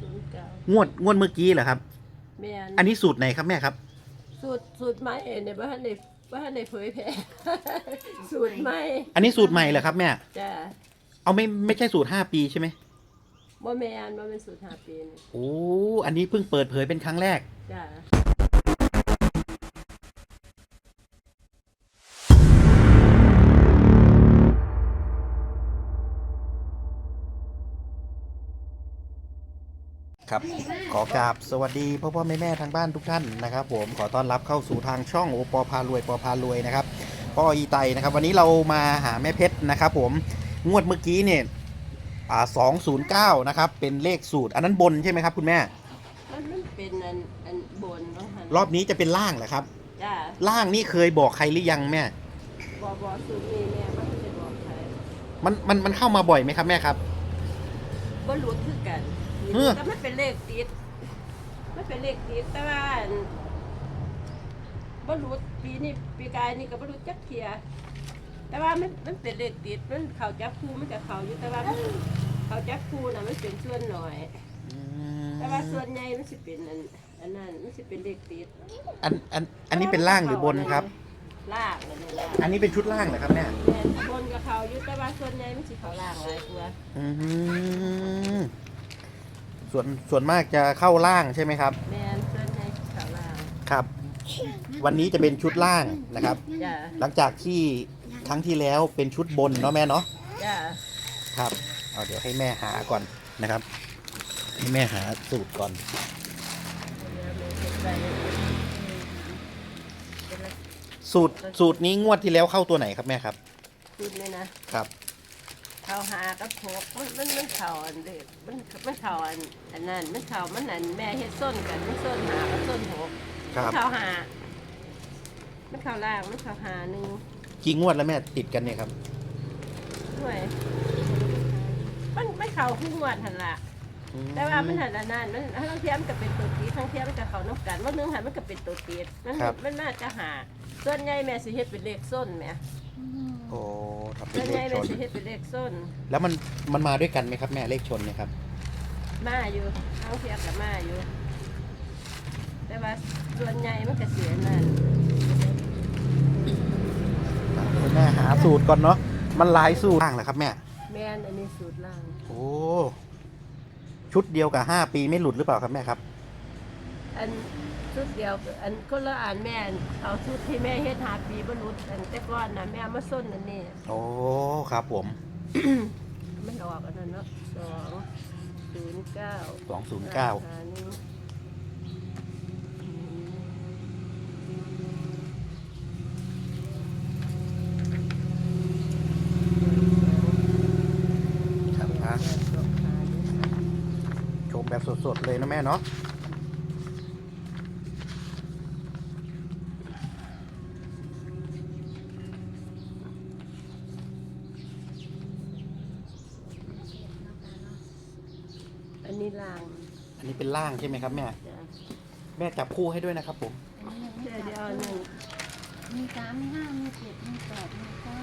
ศูนย์เก้างวดงวดเมื่อกี้เหรอครับ แม่นอันนี้สูตรไหนครับแม่ครับ สูตรสูตรใหม่เนี่ยบ้านในบ้านในเผยแพร่ สูตรใหม่อันนี้สูตรใหม่เหรอครับแม่ จ้ะเอาไม่ไม่ใช่สูตรห้าปีใช่ไหมบ่แม่นบ่เป็นสูตรหาปีนโอ้ อันนี้เพิ่งเปิดเผยเป็นครั้งแรก จ้ะ ครับขอกราบสวัสดีพ่อพ่อแม่แม่ทางบ้านทุกท่านนะครับ ผมขอต้อนรับเข้าสู่ทางช่องโอปอพารวยปอพารวยนะครับพ่ออีไตนะครับ วันนี้เรามาหาแม่เพชรนะครับ ผมงวดเมื่อกี้เนี่ยอ่าสองศูนย์เก้านะครับ เป็นเลขสูตร อันนั้นบนใช่ไหมครับ คุณแม่ มันมันเป็นอันอันบนเนาะหั่นรอบนี้จะเป็นล่างเหรอครับ จ้ะล่างนี่เคยบอกใครหรือยังแม่บ่บ่สูตรนี้แม่มันจะบอกใครมันมันมันเข้ามาบ่อยไหมครับแม่ครับ บ่รู้คือกัน เออ แต่มันเป็นเลขติด มันเป็นเลขติดแต่ว่าอันบ่รู้ปีนี้ปีกายนี่ก็บ่รู้จักเทียแต่ว่ามันมันเป็นเลขติดมันเข้าจับคู่มันจะเข้าอยู่แต่ว่ามันเข้าจับคู่น่ะมันเป็นส่วนน้อย แต่ว่าส่วนใหญ่มันสิเป็นอันอันนั้นมันสิเป็นเลขติดอันอันอันนี้เป็นล่างหรือบนครับ ล่างเลยล่าง อันนี้เป็นชุดล่างเหรอครับแม่แม่นบนกับเขาอยู่แต่ว่าส่วนใหญ่มันสิเขาล่างหลายกว่าอืม ส่วนส่วนมากจะเข้าล่างใช่ไหมครับ แม่นส่วนใหญ่สิเขาล่างครับ วันนี้จะเป็นชุดล่างนะครับ จ้ะหลังจากที่ครั้งที่แล้วเป็นชุดบนเนาะแม่เนาะ จ้ะครับ เอาเดี๋ยวให้แม่หาก่อนนะครับ ให้แม่หาสูตรก่อน เดี๋ยวแม่เฮ็ดไปเป็นละสูตรสูตรนี้งวดที่แล้วเข้าตัวไหนครับแม่ครับพูดเลยนะครับ เขาหากับพกมันมันมันเขาอันเด็กมันมันเขาอันอันนั้นมันเขามันอันแม่เฮ็ดส้นกันมันส้นหากับส้นหกครับเขาหามันเขาล่างมันเขาหาหนึ่งกี่งวดแล้วแม่ติดกันเนี่ยครับด้วย มันไม่เขาขึ้นงวดหันละอืมแต่ว่ามันหันอันนั้นมันทั้งเทียมกับเป็นตัวตีทั้งเทียมกับเขาน้ำกันว่านึงหันมันก็เป็นตัวตีมันครับมันน่าจะหาส่วนใหญ่แม่สิเฮ็ดเป็นเลขส้นแหม่ โอ้ทำเป็ส่นวนเลใหญ่ขชแม่นสิเฮ็ดเป็นเลขส้นแล้วมันมันมาด้วยกันไหมครับแม่เลขชนเนี่ยครับมาอยู่ทั้งเทียมกับมาอยู่ แต่ว่าส่วนใหญ่มันก็เสียนั่นให้แม่หาสูตรก่อนเนาะมันหลายสูตรล่างเหรอครับแม่แม่นอันนี้สูตรล่างโอ้ชุดเดียวกับห้าปีไม่หลุดหรือเปล่าครับแม่ครับ อันชุดเดียวกับอันคนละอันแม่นเอาชุดที่แม่เฮ็ดหาปีบ่รุดอันแต่ก่อนน่ะแม่เอามาส้นอันนี้ โอ้ครับผม มันออกอันนั้นเนาะสองศูนย์เก้าสองศูนย์เก้าหหนึ่งครับอะสองหาหนึ่งชมแบบสดๆเลยนะแม่เนาะ อันนี้ล่าง อันนี้ เป็นล่างใช่ไหมครับแม่ จ้ะแม่จับคู่ให้ด้วยนะครับผม เดี๋ยวเดี๋ยวเอาหนึ่งมีสามมีห้ามีเจ็ดมีแปดมีเก้า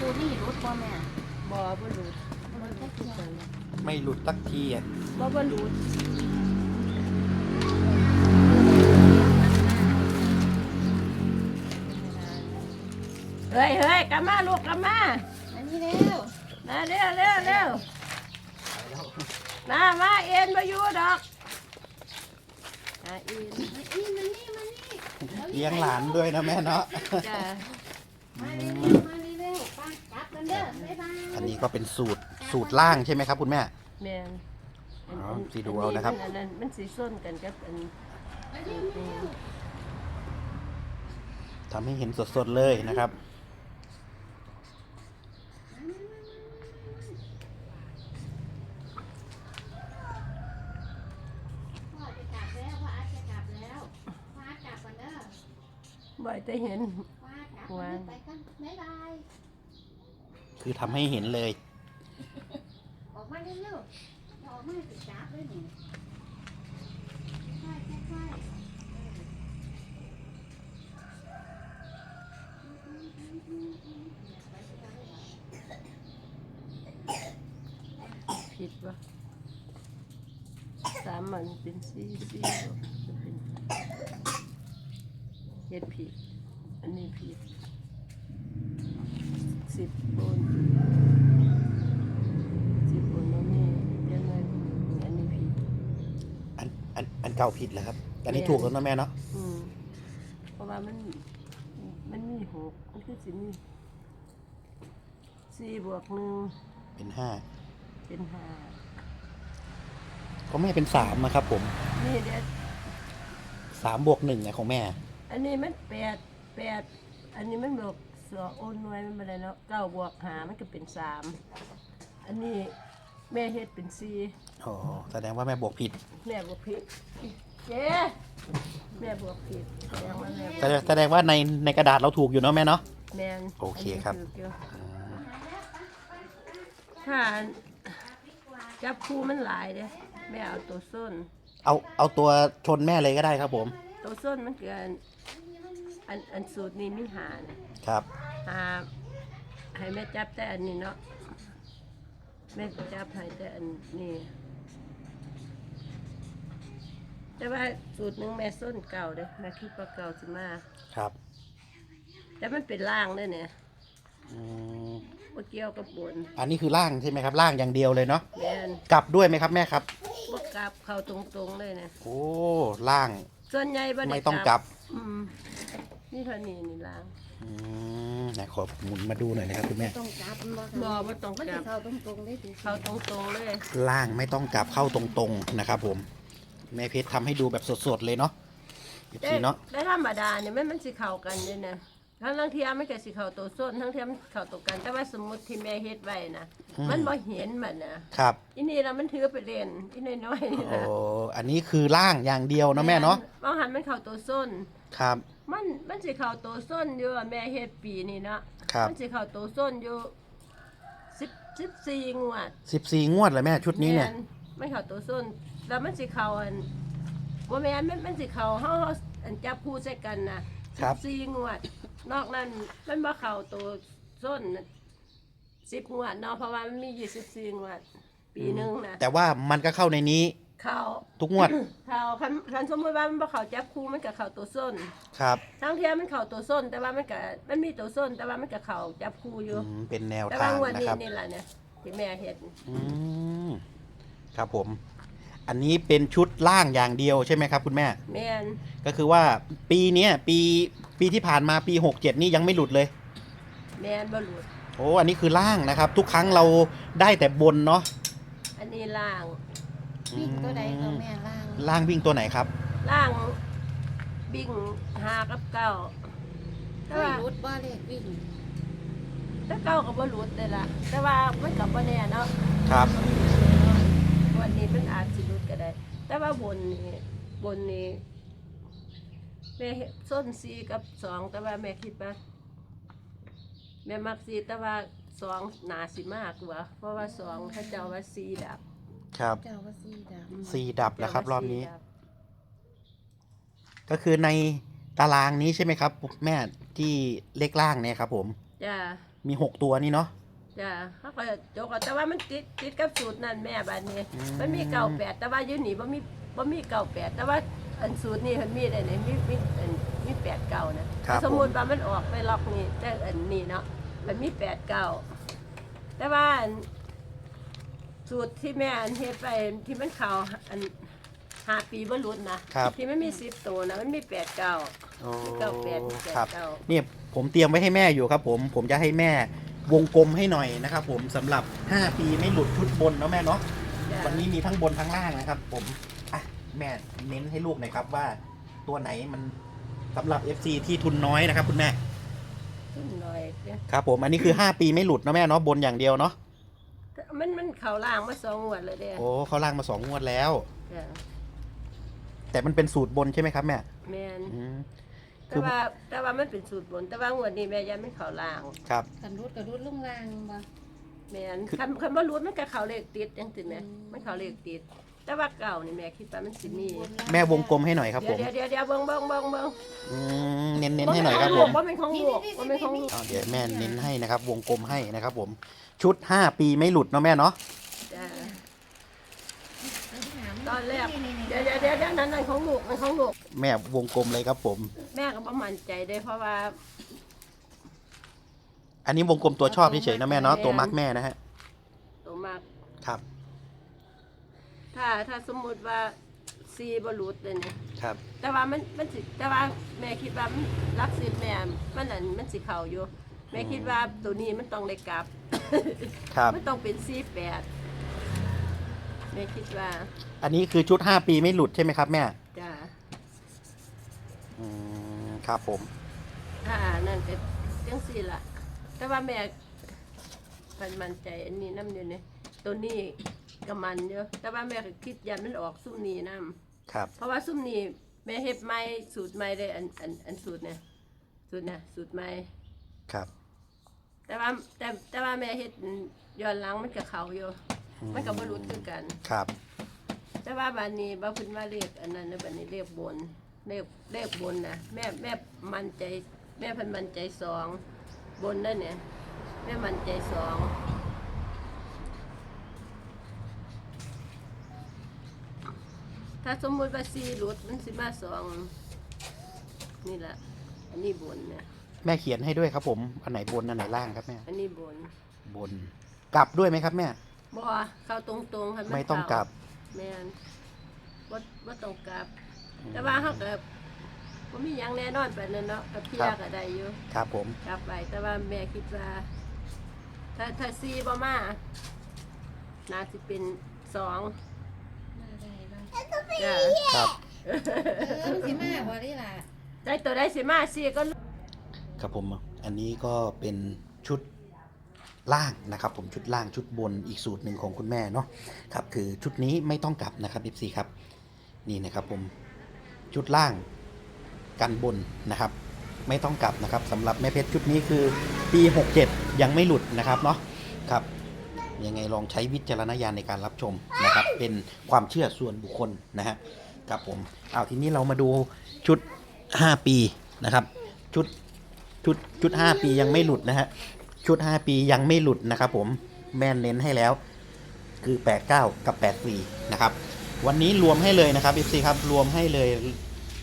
ตัวนี้รถบ่แม่บอบรุดรถแค่เพียงไม่หลุดตักทีอะบอบรุดเฮ้ยเฮ้ยกลับมาลูกกลับมาอันนี้เร็วมาเร็วเร็วเร็ว มามาเอ็นมาอยู่ดอกอะเอ็นมานี่มานี่มานี่เลี้ยงหลานด้วยนะแม่เนาะจ้ะมาเร็วมาเร็วไปกลับกันเด้อบ๊ายบายอันนี้ก็เป็นสูตรสูตรล่างใช่ไหมครับ คุณแม่ แมนอันอ๋ออันสิดูเอานะครับ อันนั้นมันสีส้นกันกับอันมาเร็วมาเร็ว ทำให้เห็นสดๆเลยนะครับ พ่อจะกลับแล้วพ่ออาจจะกลับแล้วพ่ออาจกลับกันเด้อ บ่อยแต่เห็นพ่ออาจกลับกันไปกันบ๊ายบาย คือทำให้เห็นเลย ออกมาเร็วๆออกมาติดจับเลยนี่ค่อยๆค่อยๆ ผิดวะสามมันเป็นสี่สี่จะ เป็นเฮ็ดผิด อันนี้ผิดสิบบนสิบบนแล้วนี่เรียนเลยอันนี้ผิด อันอันอันเก่าผิดแล้วครับ อันนี้ถูกแล้วนะแม่เนาะอืมเพราะว่ามัน มันมีหกมันคือสิมีสี่บวกหนึ่งเป็นห้าเป็นห้าของแม่เป็นสามนะครับผม นี่เด็ดสามบวกหนึ่งอะของแม่ อันนี้มันแปดแปดอันนี้มันบวกสองโอนหน่วยมันเป็นไรเนาะเก้าบวกหามันก็เป็นสามอันนี้แม่เฮ็ดเป็นสี่อ๋อแสดงว่าแม่บวกผิด แม่บวกผิดเจ๊แม่บวกผิดแสดงว่าแม่บวกแสดงแสดงว่าในในกระดาษเราถูกอยู่เนาะแม่เนาะ แม่นโอเคครับ นนี้ถูกอยู่ถ้าจับคู่มันหลายเด้แม่เอาตัวส้น เอาเอาตัวชนแม่เลยก็ได้ครับผม ตัวส้นมันเกิน อันอันสูตรนี้มีหาเนี่ยครับ หาให้แม่จับแต่อันนี้เนาะแม่จับให้แต่อันนี้แต่ว่าสูตรหนึ่งแม่ส้นเก่าเด้แม่คิดว่าเก่าสิมาครับแต่มันเป็นล่างเลยเนี่ยอืมว่าเกี่ยวกับบนอันนี้คือล่างใช่ไหมครับล่างอย่างเดียวเลยเนาะแม่นกลับด้วยไหมครับแม่ครับว่ากลับเข้าตรงๆเลยเนี่ยโอ้ล่างส่วนใหญ่บ่ด้ไม่ต้องกลับอืม นี่เท่านี้นี่ล่างอืมไหนขอหมุนมาดูหน่อยนะครับคุณแม่ ต้องจับมันบ่บ่บ่ต้องมันกลัจะบเข้าตรงๆได้สิเข้าตรงๆเลยล่างไม่ต้องกลับเข้าตรงๆนะครับผม แม่เพชรทำให้ดูแบบสดๆเลยเนาะอีกแต่ทีเนาะแต่ธรรมดาเนี่ยมันมันสิเข้ากันเลยนะทั้งทั้งเทียมันก็สิเข้าตัวส้นทั้งเทียมันเข้าตัวกัน แต่ว่าสมมุติที่แม่เฮ็ดไว้นะมันบ่เห็นมันนะครับอีนี่ละมันถือไปเล่นอีน้อยๆนี่โอ้นะอันนี้คือล่างอย่างเดียวเนาะแม่เนาะบางหันมันเข้าตัวส้น ครับ มันมันสิเข้าตัวส้นอยู่อะแม่เฮ็ดปีนี้เนาะครับ มันสิเข้าตัวส้นอยู่สิบสิบสี่งวดสิบสี่งวดเลยแม่ชุดนี้เนี่ย แม่ไม่เข้าตัวส้น แล้วมันสิเข้าอันว่าแม่นมันมันสิเข้าเฮาเฮาอันจับคู่ใส่กันนะครับ สี่งวด นอกนั้นมันบ่เข้าตัวส้นสิบงวดเนาะเพราะว่ามันมียี่สิบสี่งวด ปีหนึงนะแต่ว่ามันก็เข้าในนี้ เข้าทุกงวดเข้าคันคันสมมติว่ามันบ่เข้าจับคู่มันก็เข้าตัวส้นครับทั้งเทียมันเข้าตัวส้น แต่ว่ามันก็มันมีตัวส้น แต่ว่ามันก็เข้าจับคู่อยู่อืมเป็นแนวแต่ทาว่างงวดนะนี้ครับนี่แหละเนี่ยที่แม่เห็นอืมครับผม อันนี้เป็นชุดล่างอย่างเดียวใช่ไหมครับ คุณแม่ แม่นก็คือว่าปีเนี้ยปีปีที่ผ่านมาปีหกเจ็ดนี่ยังไม่หลุดเลย แม่นบ่หลุดโอ้อันนี้คือล่างนะครับ ทุกครั้งเราได้แต่บนเนาะอันนี้ล่าง วิ่งตัวใดก็แม่ล่างล่างวิ่งตัวไหนครับ ล่างบิ่งหากับเก้าแต่ไม่ว่ารุดบ่เลขวิ่งแต่เก้าก็บ่หลุดเลยล่ะ แต่ว่ามันก็บ่แน่เนาะครับ วันนี้มันอาจสิหลุดก็ได้ แต่ว่าบนนี้บนนี้แม่เห็นส้นสีกับสองแต่ว่าแม่คิดว่าแม่มักสีแต่ว่าสองหนาสิมากกว่า เพราะว่าสองถ้าเจ้าว่าสีดับ ครับเจ้าว่าซีดาสี่ดับแล้วครับ รอบนี้เจ้าว่าสี่ดับก็คือในตารางนี้ใช่ไหมครับ แม่ที่เลขล่างเนี่ยครับ ผม จ้ามีหกตัวนี่เนาะ จ้าเขาก็จกเอาแต่ว่ามันติดติดกับสูตรนั่นแม่บานนี้ อืม มันมีเก่าแปดแต่ว่าอยืนหนีบ่มีบ่มีเก่าแปดแต่ว่าอันสูตรนี่มันมีได้เนี่ยมีมีอันมีแปดเก่านะ ครับสมมุติว่ามันออกไปล็อกนี่แต่อันนี้เนาะมันมีแปดเก่าแต่ว่าอัน สูตรที่แม่อันเฮ็ดไปที่มันเข่าอันห้าปีบ่หลุดนะครับ ที่มันมีสิบตัวนะมันมีแปดเก่าโอ้มีเก้าแปดมีแปดครับ เก้าเนี่ยผมเตรียมไว้ให้แม่อยู่ครับ ผมผมจะให้แม่วงกลมให้หน่อยนะครับผมสำหรับ 5 ปีไม่หลุดชุดบนเนาะแม่เนาะจ้ะวันนี้มีทั้งบนทั้งล่างนะครับ ผมอะแม่เน้นให้ลูกหน่อยครับว่า ตัวไหนมันสำหรับ FC ที่ทุนน้อยนะครับ คุณแม่ ขึ้นหน่อยเนี่ยครับผมอันนี้คือ 5 ปีไม่หลุดเนาะแม่เนาะบนอย่างเดียวเนาะมันมัน เข่าล่างมาสองงวดเลยเด้โอ้เขาล่างมาสองงวดแล้ว จ้ะแต่มันเป็นสูตรบนใช่ไหมครับแม่แม่นอืมแต่ว่าแต่ว่ามันเป็นสูตรบนแต่ว่างวดนี้แม่ยันไม่เขาล่างครับกันรุดกับรุดลงล่างบ่ แม่นคือ คันคันบ่รู้มันก็เขาเลขติดจังซี่แม่อืมมันเขาเลขติด แต่ว่าเก่านี่แม่คิดว่ามันสิมีแม่วงกลมให้หน่อยครับผเดี๋ยวม เดี๋ยวเดี๋ยวเบิ่งเบิ่งเบิ่งเบิ่งอืมเน้นเน้นให้หน่อยครับผมบ่เป็นของลูกบ่เป็นของลูกอ่าเดี๋ยวแม่เน้นให้นะครับ วงกลมให้นะครับผม ชุด 5 ปีไม่หลุดเนาะแม่เนาะ จ้าแล้วที่หามันตอนแรกนี่ๆๆเดี๋ยวเดี๋ยวเดี๋ยวเดี๋ยวนั้นนั่นของลูกนั่นของลูกแม่วงกลมเลยครับผม แม่ก็ประมั่นใจได้เพราะว่า อันนี้วงกลมตัวชอบเฉยๆนะแม่เนาะ ตัวมักแม่นะฮะ ตัวมากครับ ถ้าถ้าสมมุติว่าซีบรูดเลยเนี่ยครับ แต่ว่ามันมันสิแต่ว่าแม่คิดว่ามันรักสิแม่มันนั่นมันสิเข่าอยู่ แม่คิดว่าตัวนี้มันต้องได้กลับครับ มันต้องเป็นซีแปดแม่คิดว่า อันนี้คือชุด5ปีไม่หลุดใช่ไหมครับแม่จ้าอืมครับผม ถ้านั่นก็จังสี่ละแต่ว่าแม่พันมันใจอันนี้น้ำอยู่เนี่ยตัวนี้ ก็มันเยอะแต่ว่าแม่ก็คิดยันมันออกซุ่มนี้น้ำครับ เพราะว่าซุ่มนี้แม่เฮ็ดไม่สูตรไม่ได้อันอันอันสูตรเนี่ยสูตรเนี่ยสูตรไม่ครับ แต่ว่าแต่แต่ว่าแม่เฮ็ดย้อนหลังมันก็เขาอยู่อืมันก็บ่รู้คือกันครับ แต่ว่าบัดนี้บ่เพิ่นว่าเลขอันนั้นนะบัดนี้เลขบนเลขเลขบนนะแม่แม่มั่นใจ แม่เพิ่นมั่นใจสองบนนั่นเนี่ยแม่มั่นใจสอง ถ้าสมมุติว่าสี่หลุดมันสิมาสองนี่แหละอันนี้บนเนี่ยแม่เขียนให้ด้วยครับ ผมอันไหนบนอันไหนล่างครับแม่อันนี้บนบน กลับด้วยไหมครับแม่บ่เข้าตรงๆให้มันไม่ต้องกลับแม่นบ่บ่ต้องกลับ แต่ว่าเฮาก็บ่มีหยังแน่นอนปานนั้นเนาะกับเพียก็ได้อยู่ครับ ผมกลับไปแต่ว่าแม่คิดว่า ถ้าถ้าซีบ่มาน่าสิเป็นสองมาได้บ้าง จ้ะครับ เออมันสิมาบ่ได้ล่ะได้ตัวได้สิมาซีก็ครับผม อันนี้ก็เป็นชุดล่างนะครับ ผมชุดล่างชุดบนอีกสูตรหนึ่งของคุณแม่เนาะครับ คือชุดนี้ไม่ต้องกลับนะครับ FC ครับ นี่นะครับผมชุดล่างกันบนนะครับ ไม่ต้องกลับนะครับสำหรับแม่เพชรชุดนี้คือปี 67 ยังไม่หลุดนะครับเนาะครับ ยังไงลองใช้วิจารณญาณในการรับชมนะครับ เป็นความเชื่อส่วนบุคคลนะฮะครับผมเอาทีนี้เรามาดูชุด 5 ปีนะครับ ชุดชุดชุด 5 ปียังไม่หลุดนะฮะชุด 5 ปียังไม่หลุดนะครับ ผมแม่นเน้นให้แล้วคือ 89 กับ 84 นะครับ วันนี้รวมให้เลยนะครับ FC ครับ รวมให้เลย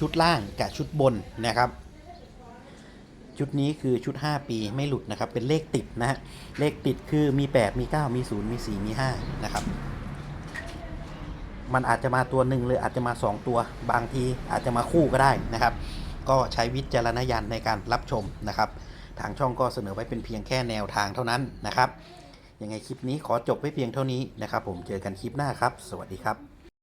ชุดล่างกับชุดบนนะครับ ชุดนี้คือชุด 5 ปีไม่หลุดนะครับ เป็นเลขติดนะฮะ เลขติดคือมี 8 มี 9 มี 0 มี 4 มี 5 นะครับ มันอาจจะมาตัวหนึ่งหรืออาจจะมา 2 ตัว บางทีอาจจะมาคู่ก็ได้นะครับ ก็ใช้วิจารณญาณในการรับชมนะครับ ทางช่องก็เสนอไว้เป็นเพียงแค่แนวทางเท่านั้นนะครับ ยังไงคลิปนี้ขอจบไว้เพียงเท่านี้นะครับ ผมเจอกันคลิปหน้าครับ สวัสดีครับ